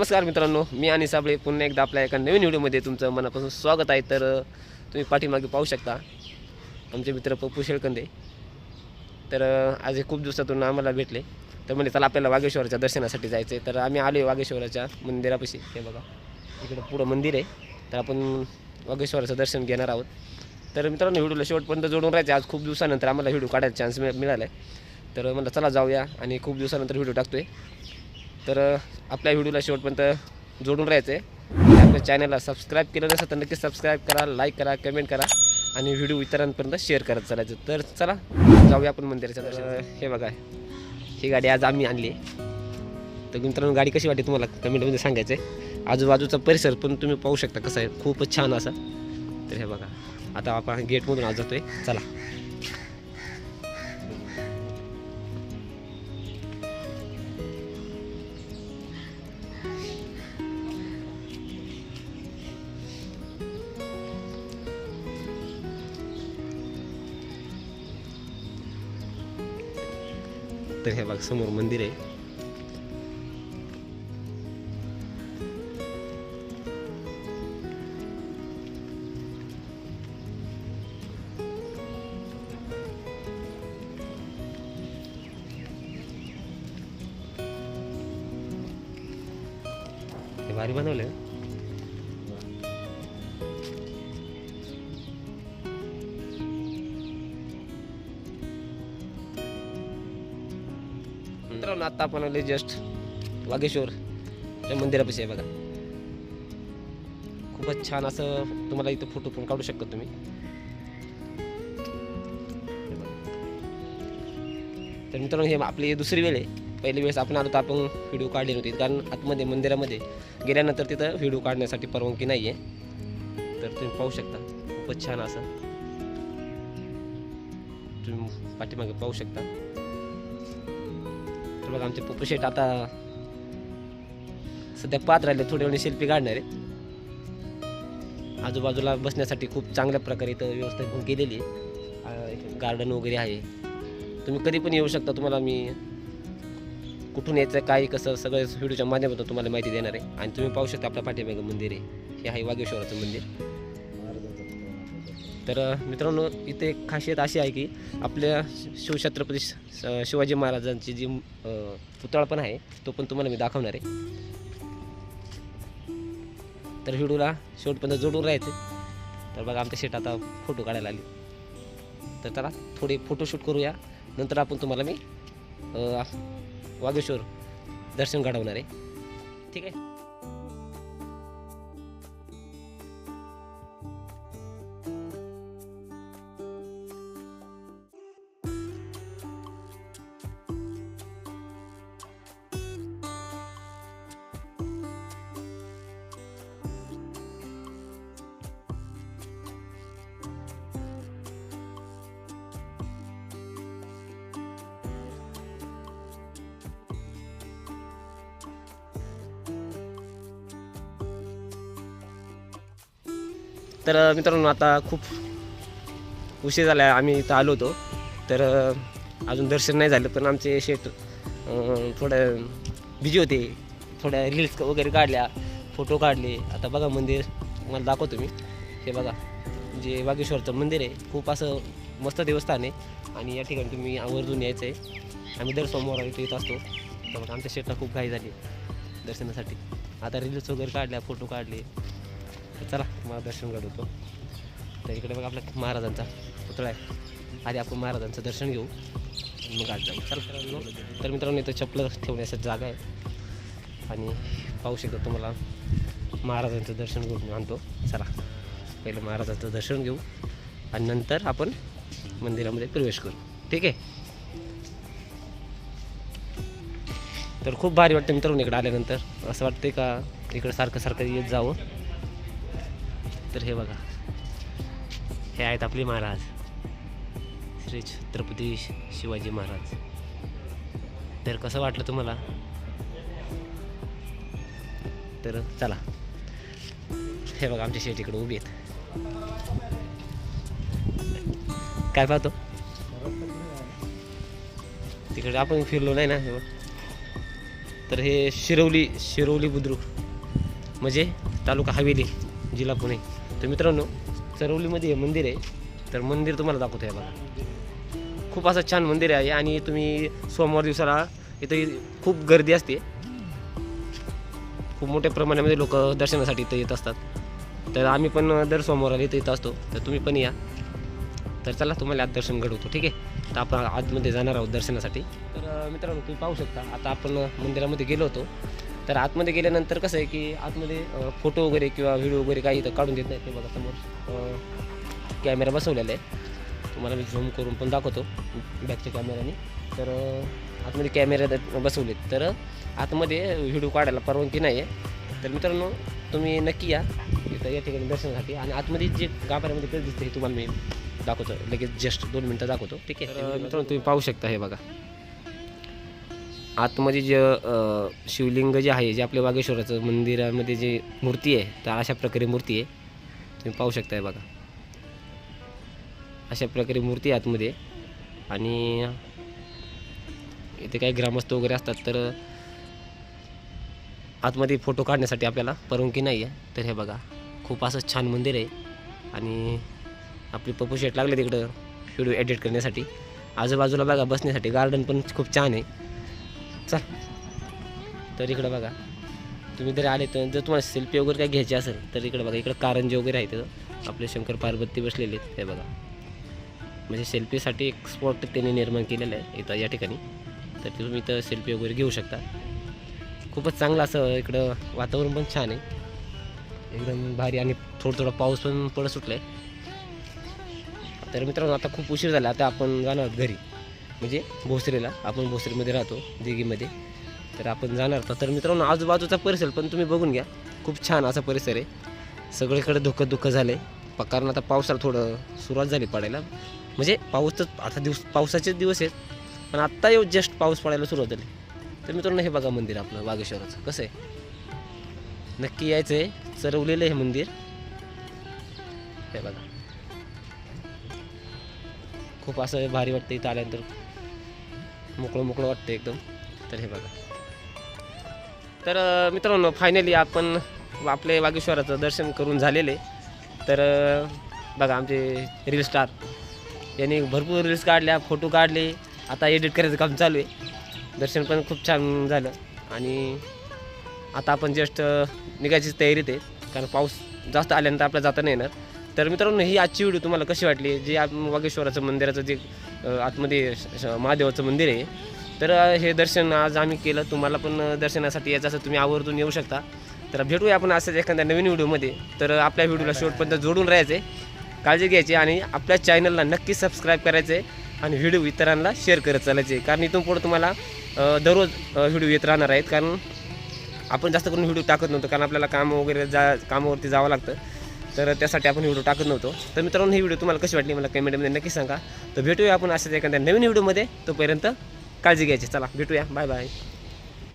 नमस्कार मित्रांनो मी आणि साबळे. पुन्हा एकदा आपल्या एका नवीन व्हिडिओमध्ये तुमचं मनापासून स्वागत आहे. तर तुम्ही पाठीमागे पाहू शकता आमचे मित्र पप्पू शेळकंदे. तर आज हे खूप दिवसातून आम्हाला भेटले. तर म्हणजे चला आपल्याला वागेश्वराच्या दर्शनासाठी जायचं आहे तर आम्ही आलो आहे वागेश्वराच्या मंदिरापाशी. हे बघा इकडं पुढं मंदिर आहे. तर आपण वागेश्वराचं दर्शन घेणार आहोत. तर मित्रांनो व्हिडिओला शेवटपर्यंत जोडून राहायचं. आज खूप दिवसानंतर आम्हाला व्हिडिओ काढायचा चान्स मिळाला आहे तर मला चला जाऊया आणि खूप दिवसानंतर व्हिडिओ टाकतोय. तर आपल्या व्हिडिओला शेवटपर्यंत जोडून राहायचं आहे आपल्या चॅनलला सबस्क्राईब केलं नसेल तर नक्की सबस्क्राईब करा लाईक करा कमेंट करा आणि व्हिडिओ इतरांपर्यंत शेअर करत चालायचं तर चला जाऊया आपण मंदिराच्या दर्शन हे बघा ही गाडी आज आम्ही आणली. आहे. तर मित्रांनो गाडी कशी वाटते तुम्हाला? कमेंटमध्ये सांगायचं आहे आजूबाजूचा परिसर पण तुम्ही पाहू शकता कसा आहे. खूपच छान असा. तर हे बघा आता आपण गेटमधून आज जातोय. चला. तर हे बघा समोर मंदिर आहे. हे भारी बनवलंय. जाऊन आता आपण आले जस्ट वागेश्वर. या मंदिरापाशी आहे बघा. खूपच छान असं तुम्हाला इथं फोटो पण काढू शकता तुम्ही. तर मित्रांनो हे आपली दुसरी वेळ आहे. पहिली वेळेस आपण आलो तर आपण व्हिडिओ काढले नव्हते. कारण आतमध्ये मंदिरामध्ये गेल्यानंतर तिथं व्हिडिओ काढण्यासाठी परवानगी नाही आहे तर तुम्ही पाहू शकता. खूपच छान असं. तुम्ही पाठीमागे पाहू शकता. बघा आमचे पप्पू शेट आता सध्या पाहत राहिले थोडे वेळ सेल्फी काढणार आहे. आजूबाजूला बसण्यासाठी खूप चांगल्या प्रकारे इथं व्यवस्था पण केलेली आहे. गार्डन वगैरे आहे. तुम्ही कधी पण येऊ शकता तुम्हाला मी कुठून यायचं काय कसं सगळं व्हिडिओच्या माध्यमातून तुम्हाला माहिती देणार आहे. आणि तुम्ही पाहू शकता आपल्या पाठीमागं मंदिर आहे. हे आहे वागेश्वराचं मंदिर. तर मित्रांनो इथे एक खासियत अशी आहे की आपल्या शिवछत्रपती शिवाजी महाराजांची जी पुतळा पण आहे तो पण तुम्हाला मी दाखवणार आहे. तर व्हिडिओला शेवटपर्यंत जोडून राहायचं. तर बघा आमच्या शेट आता फोटो काढायला आली. तर त्याला थोडे फोटोशूट करूया. नंतर आपण तुम्हाला मी वागेश्वर दर्शन घडवणार आहे. ठीक आहे? तर मित्रांनो आता खूप उशीर झाला आहे आम्ही इथं आलो होतो. तर अजून दर्शन नाही झालं पण आमचे शेट थोडं बिजी होते. थोड्या रील्स वगैरे काढल्या फोटो काढले. आता बघा मंदिर मला दाखवतो मी. हे बघा जे बागेश्वरचं मंदिर आहे खूप असं मस्त देवस्थान आहे. आणि या ठिकाणी तुम्ही आवर्जून यायचं आहे आम्ही दर सोमवार इथे येत असतो. तर आमच्या शेटला खूप घाई झाली दर्शनासाठी. आता रील्स वगैरे काढल्या फोटो काढले. चला तुम्हाला दर्शन घडवतो तर इकडे बघा आपल्या महाराजांचा पुतळा आहे. आधी आपण महाराजांचं दर्शन घेऊ. आणि मग आज जाऊ. चला मित्रांनो. तर मित्रांनो इथं चपलं ठेवण्याची जागा आहे. आणि पाहू शकतो तुम्हाला महाराजांचं दर्शन घेऊन आणतो. चला पहिलं महाराजांचं दर्शन घेऊ. आणि नंतर आपण मंदिरामध्ये प्रवेश करू. ठीक आहे? तर खूप भारी वाटतं मित्रांनो इकडे आल्यानंतर. असं वाटतंय का? इकडं सारखं सारखं येत जावं. तर हे बघा. हे आहेत आपले महाराज. श्री छत्रपती शिवाजी महाराज. तर कसं वाटलं तुम्हाला? तर चला. हे बघा आमच्या शेतीकडे उभी आहेत. काय पाहतो? तिकडे आपण फिरलो नाही ना हे तर हे शिरवली शिरवली बुद्रुक. म्हणजे तालुका हवेली जिल्हा पुणे. तर मित्रांनो चरवलीमध्ये हे मंदिर आहे. तर मंदिर तुम्हाला दाखवतो आहे बघा. खूप असं छान मंदिर आहे आणि तुम्ही सोमवार दिवसाला इथं खूप गर्दी असते. खूप मोठ्या प्रमाणामध्ये लोक दर्शनासाठी इथं येत असतात. तर आम्ही पण दर सोमवाराला इथं येत असतो. तर तुम्ही पण या. तर चला तुम्हाला आज दर्शन घडवतो ठीक आहे? तर आपण आतमध्ये जाणार आहोत दर्शनासाठी. तर मित्रांनो तुम्ही पाहू शकता आता आपण मंदिरामध्ये गेलो होतो. तर आतमध्ये गेल्यानंतर कसं आहे की आतमध्ये फोटो वगैरे किंवा व्हिडिओ वगैरे काही इथं काढून देत नाही ते बघा. समोर कॅमेरा बसवलेला आहे. तुम्हाला मी झूम करून पण दाखवतो बॅकच्या कॅमेऱ्याने. तर आतमध्ये कॅमेरा बसवले बसवलेत. तर आतमध्ये व्हिडिओ काढायला परवानगी नाही आहे तर मित्रांनो तुम्ही नक्की या. इथं या ठिकाणी दर्शनासाठी. आणि आतमध्ये जे गाभाऱ्यामध्ये कसं दिसतं हे तुम्हाला मी दाखवतो. लगेच जस्ट दोन मिनटं दाखवतो. ठीक आहे? मित्रांनो तुम्ही पाहू शकता हे बघा. आतमध्ये जे शिवलिंग जे आहे जे आपल्या वागेश्वराचं मंदिरामध्ये जे मूर्ती आहे तर अशा प्रकारे मूर्ती आहे. तुम्ही पाहू शकता हे बघा. अशा प्रकारे मूर्ती आहे आतमध्ये. आणि इथे काही ग्रामस्थ वगैरे असतात तर आतमध्ये फोटो काढण्यासाठी आपल्याला परवानगी नाही आहे तर हे बघा खूप असं छान मंदिर आहे. आणि आपली पप्पू शेट लागले तिकडं व्हिडिओ एडिट करण्यासाठी. आजूबाजूला बघा बसण्यासाठी गार्डन पण खूप छान आहे. चल. तर इकडं बघा. तुम्ही जरी आले तर जर तुम्हाला सेल्फी वगैरे काय घ्यायची असेल तर इकडं बघा इकडं कारंजे वगैरे आहे तिथं आपले शंकर पार्वती बसलेले आहेत. हे बघा. म्हणजे सेल्फीसाठी एक स्पॉट त्यांनी निर्माण केलेलं आहे इथं या ठिकाणी. तर तुम्ही इथं सेल्फी वगैरे घेऊ शकता. खूपच चांगलं असं इकडं वातावरण पण छान आहे. एकदम भारी आणि थोडं थोडं पाऊस पण पडत सुटला आहे तर मित्रांनो आता खूप उशीर झाला. आता आपण जाणार आहोत घरी. म्हणजे भोसरीला. आपण भोसरीमध्ये राहतो दिघीमध्ये. तर आपण जाणार आहोत तर मित्रांनो आजूबाजूचा परिसर पण तुम्ही बघून घ्या. खूप छान असा परिसर आहे. सगळीकडे धुकं धुकं झालं आहे कारण आता पावसाला थोडं सुरुवात झाली पडायला. म्हणजे पाऊस तर आता दिवस पावसाचेच दिवस आहेत पण आत्ता येऊ जस्ट पाऊस पडायला सुरुवात झाली. तर मित्रांनो हे बघा मंदिर आपलं बागेश्वराचं कसं आहे? नक्की यायचं आहे. चरवलेलं हे मंदिर. हे बघा. खूप असं भारी वाटतं इथं आल्यानंतर. मोकळं मोकळं वाटतं एकदम. तर हे बघा. तर मित्रांनो फायनली आपण आपले वागेश्वराचं दर्शन करून झालेले. तर बघा आमचे रील स्टार यांनी भरपूर रील्स काढल्या फोटो काढले. आता एडिट करायचं काम चालू आहे. दर्शन पण खूप छान झालं. आणि आता आपण जस्ट निघायचीच तयारीत आहे. कारण पाऊस जास्त आल्यानंतर आपल्याला जाता नाही येणार. तर मित्रांनो ही आजची व्हिडिओ तुम्हाला कशी वाटली? जे वागेश्वराचं मंदिराचं जे आतमध्ये श- महादेवाचं मंदिर आहे तर हे दर्शन आज आम्ही केलं. तुम्हाला पण दर्शनासाठी याचं असं तुम्ही आवर्जून येऊ शकता. तर भेटूया आपण असंच एखाद्या नवीन व्हिडिओमध्ये तर आपल्या व्हिडिओला शेवटपर्यंत जोडून राहायचे काळजी घ्यायची आणि आपल्या चॅनलला नक्की सबस्क्राईब करायचे आणि व्हिडिओ इतरांना शेअर करत चालायचे कारण इथून पुढं तुम्हाला दररोज व्हिडिओ येत राहणार आहेत. कारण आपण जास्त करून व्हिडिओ टाकत नव्हतो कारण आपल्याला काम वगैरे जा कामावरती जावं लागतं. तर त्यासाठी आपण व्हिडिओ टाकत नव्हतो. तर मित्रांनो ही व्हिडिओ तुम्हाला कशी वाटली? मला कमेंटमध्ये नक्की सांगा. तर भेटूया आपण अशाच एखाद्या नवीन व्हिडिओमध्ये तोपर्यंत काळजी घ्यायची. चला भेटूया. Bye bye